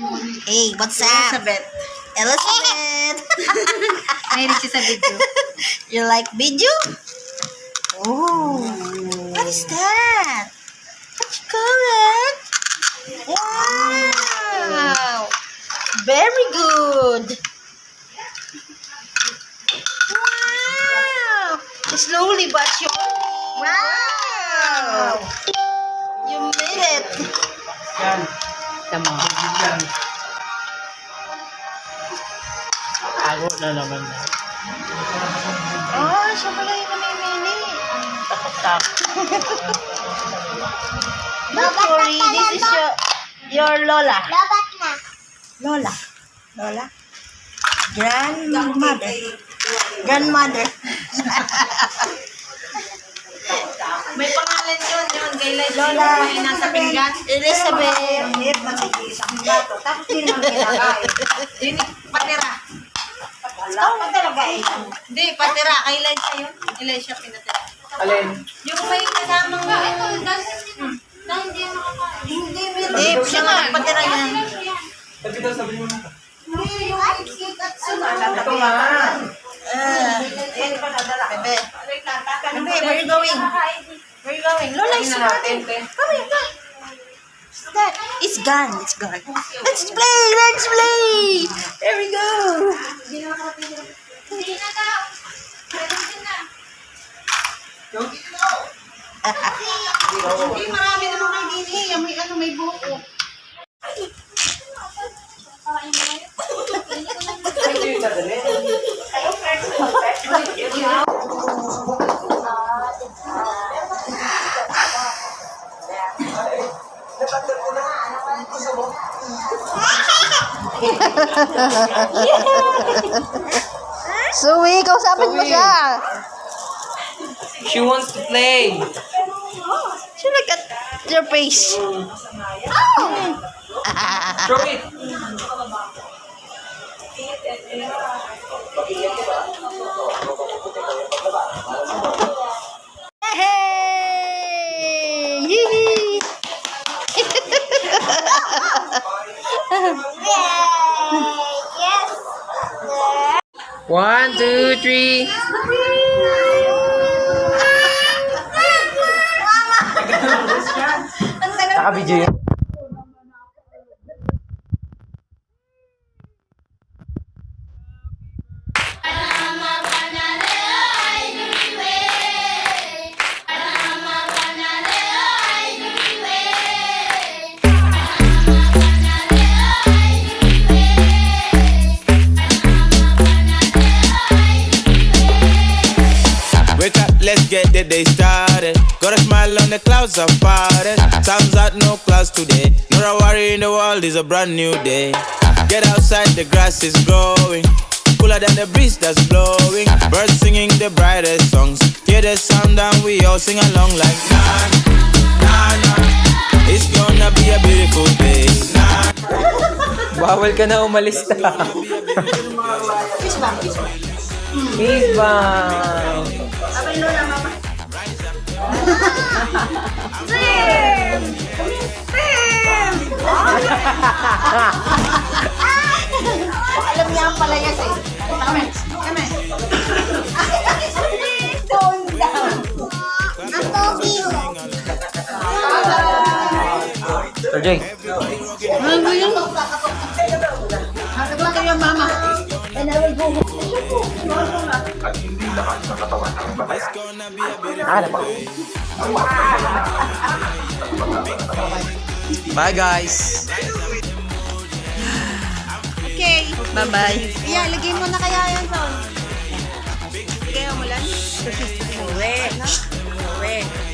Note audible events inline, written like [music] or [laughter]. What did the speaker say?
Hey, what's up? Elizabeth. Elizabeth. [laughs] Mahilig siya sa video. [laughs] you like video? Oh, what is that? What you call it? Wow, very good. Wow, slowly but sure. Wow, you made it. Tama. Ako na naman na. Oh, siya pala yung namimili. Takot-takot. [laughs] Don't worry, this is your your Lola. Dapat na. Lola. Lola. Grandmother. Grandmother. [laughs] May pangalan yun, yun. Lola. yung nasa pinggan. Elizabeth. Tapos din naman kinakain. Yun, patira. Wala pa talaga eh. Hindi, patira. Kay Liza yun. Liza pinatira. Alin? Yung may kasamang... Ito, dahil hindi yan makakain. Hindi, Hindi, siya nga nagpatira yan. Sabi daw, sabi mo na. Ito nga. Ah, bebe. Bebe, where you going? Where you going? Lola is running. Come here, come. That it's gone. It's gone. Let's play. Let's play. There we go. Hindi, marami naman. Yung may ano, may buko. Ito yung dadali. [laughs] Suwi, kausapin mo Suwi. siya. She wants to play. She look at your face. Throw it. Hey! Yee! [laughs] One, two, three. Naka-video yun. The day started. Got a smile on the clouds are parted. Time's out, no clouds today. Not a worry in the world is a brand new day. Get outside, the grass is growing. Cooler than the breeze that's blowing. Birds singing the brightest songs. Hear the sound and we all sing along like na na na. It's gonna be a beautiful day. Na [laughs] Bawal ka na umalis na. Kiss bang, kiss bang. Big bang. Ang palayas eh. Kame, kame. Tone down. Ang pogi. Sir Jay. Sagot kayo, mama. And I will go home. It's gonna be a beautiful day. Bye guys. Bye-bye. Yeah, lagay mo na kaya yan, Son. Kaya mo lang. Uwi. Uwi.